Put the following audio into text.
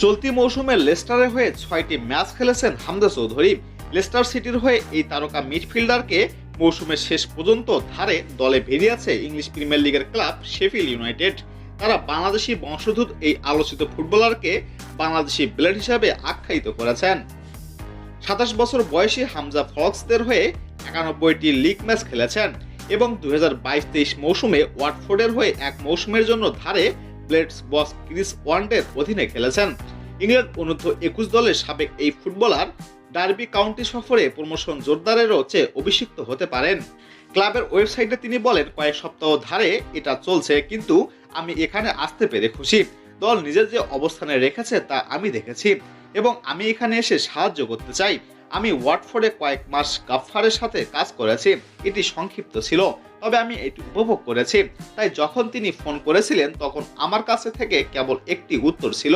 চলতি মৌসুমে লেস্টারের হয়ে ছয়টি ম্যাচ খেলেছেন হামজা চৌধুরী। লেস্টার সিটির হয়ে এই তারকা মিডফিল্ডারকে মৌসুমের শেষ পর্যন্ত ধারে দলে বেরিয়েছে ইংলিশ প্রিমিয়ার লিগের ক্লাব শেফিল ইউনাইটেড। তারা বাংলাদেশি বংশোদ্ভূত এই আলোচিত ফুটবলারকে বাংলাদেশি ব্লেড হিসাবে আখ্যায়িত করেছেন। সাতাশ বছর বয়সী হামজা ফক্সদের হয়ে একানব্বইটি লিগ ম্যাচ খেলেছেন এবং দু হাজার বাইশ তেইশ মৌসুমে ওয়াটফোর্ডের হয়ে এক মৌসুমের জন্য ধারে ব্লেডস বস ক্রিস ওয়ান্ডের অধীনে খেলেছেন। ইংল্যান্ড অনূর্ধ্ব একুশ দলের সাবেক এই ফুটবলার ডার্বি কাউন্টি সফরে প্রমোশন জোরদারেরও চেয়ে অভিষিক্ত হতে পারেন। ক্লাবের ওয়েবসাইটে তিনি বলেন, কয়েক সপ্তাহ ধারে এটা চলছে, কিন্তু আমি এখানে আসতে পেরে খুশি। দল নিজের যে অবস্থানে রেখেছে তা আমি দেখেছি এবং আমি এখানে এসে সাহায্য করতে চাই। আমি ওয়াটফোর্ডে কয়েক মাস গাফফারের সাথে কাজ করেছি। এটি সংক্ষিপ্ত ছিল। তবে আমি এটি উপভোগ করেছি। তাই যখন তিনি ফোন করেছিলেন, তখন আমার কাছে থেকে কেবল একটি উত্তর ছিল